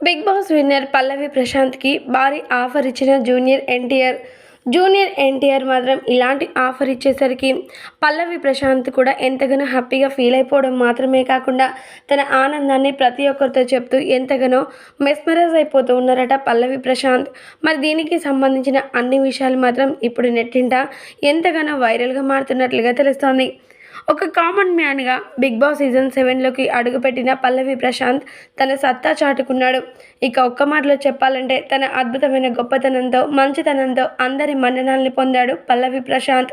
Big Boss winner Pallavi ప్రశాంత్కి భారీ offer ఇచ్చిన జూనియర్ ఎన్టీఆర్. జూనియర్ ఎన్టీఆర్ మాత్రం ఇలాంటి ఆఫర్ ఇచ్చేసరికి పల్లవి ప్రశాంత్ కూడా ఎంతగానో హ్యాపీగా ఫీల్ అయిపోవడం మాత్రమే కాకుండా తన ఆనందాన్ని ప్రతి ఒక్కరితో చెప్తూ ఎంతగానో మెస్మరైజ్ అయిపోతూ ఉన్నారట పల్లవి ప్రశాంత్. మరి దీనికి సంబంధించిన అన్ని విషయాలు మాత్రం ఇప్పుడు నెట్టింట ఎంతగానో వైరల్గా మారుతున్నట్లుగా తెలుస్తోంది. ఒక కామన్ మ్యాన్గా బిగ్ బాస్ సీజన్ సెవెన్లోకి అడుగుపెట్టిన పల్లవి ప్రశాంత్ తన సత్తా చాటుకున్నాడు. ఇక ఒక్క మాటలో చెప్పాలంటే తన అద్భుతమైన గొప్పతనంతో మంచితనంతో అందరి మన్ననాల్ని పొందాడు పల్లవి ప్రశాంత్.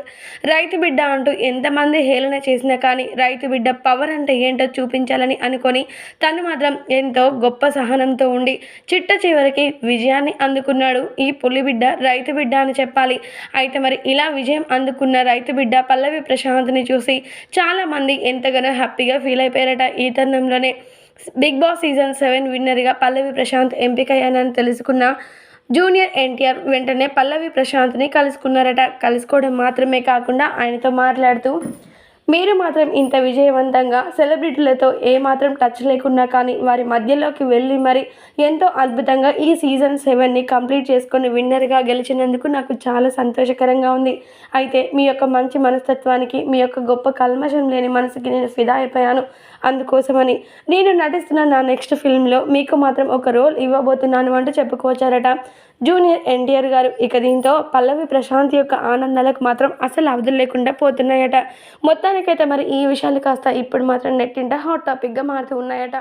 రైతు బిడ్డ అంటూ ఎంతమంది హేళన చేసినా కానీ రైతు బిడ్డ పవర్ అంటే ఏంటో చూపించాలని అనుకొని తను మాత్రం ఎంతో గొప్ప సహనంతో ఉండి చిట్ట చివరికి విజయాన్ని అందుకున్నాడు. ఈ పులి బిడ్డ రైతు బిడ్డ అని చెప్పాలి. అయితే మరి ఇలా విజయం అందుకున్న రైతు బిడ్డ పల్లవి ప్రశాంత్ని చూసి చాలామంది ఎంతగానో హ్యాపీగా ఫీల్ అయిపోయారట ఈ తరుణంలోనే. బిగ్ బాస్ సీజన్ సెవెన్ విన్నర్గా పల్లవి ప్రశాంత్ ఎంపికయ్యానని తెలుసుకున్న జూనియర్ ఎన్టీఆర్ వెంటనే పల్లవి ప్రశాంత్ని కలుసుకున్నారట. కలుసుకోవడం మాత్రమే కాకుండా ఆయనతో మాట్లాడుతూ మీరు మాత్రం ఇంత విజయవంతంగా సెలబ్రిటీలతో ఏమాత్రం టచ్ లేకున్నా కానీ వారి మధ్యలోకి వెళ్ళి మరి ఎంతో అద్భుతంగా ఈ సీజన్ సెవెన్ని కంప్లీట్ చేసుకొని విన్నర్గా గెలిచినందుకు నాకు చాలా సంతోషకరంగా ఉంది. అయితే మీ యొక్క మంచి మనస్తత్వానికి మీ యొక్క గొప్ప కల్మషం లేని మనసుకి నేను ఫిదా అయిపోయాను. అందుకోసమని నేను నటిస్తున్న నా నెక్స్ట్ ఫిల్మ్లో మీకు మాత్రం ఒక రోల్ ఇవ్వబోతున్నాను అంటూ చెప్పుకోవచ్చారట. జూనియర్ ఎన్టీఆర్ గారు ఇక దీంతో పల్లవి ప్రశాంత్ యొక్క ఆనందాలకు మాత్రం అసలు అవధులు లేకుండా పోతున్నాయట. మొత్తం మొత్తానికైతే మరి ఈ విషయాలు కాస్త ఇప్పుడు మాత్రం నెట్టింట హాట్ టాపిక్గా మారుతూ ఉన్నాయట.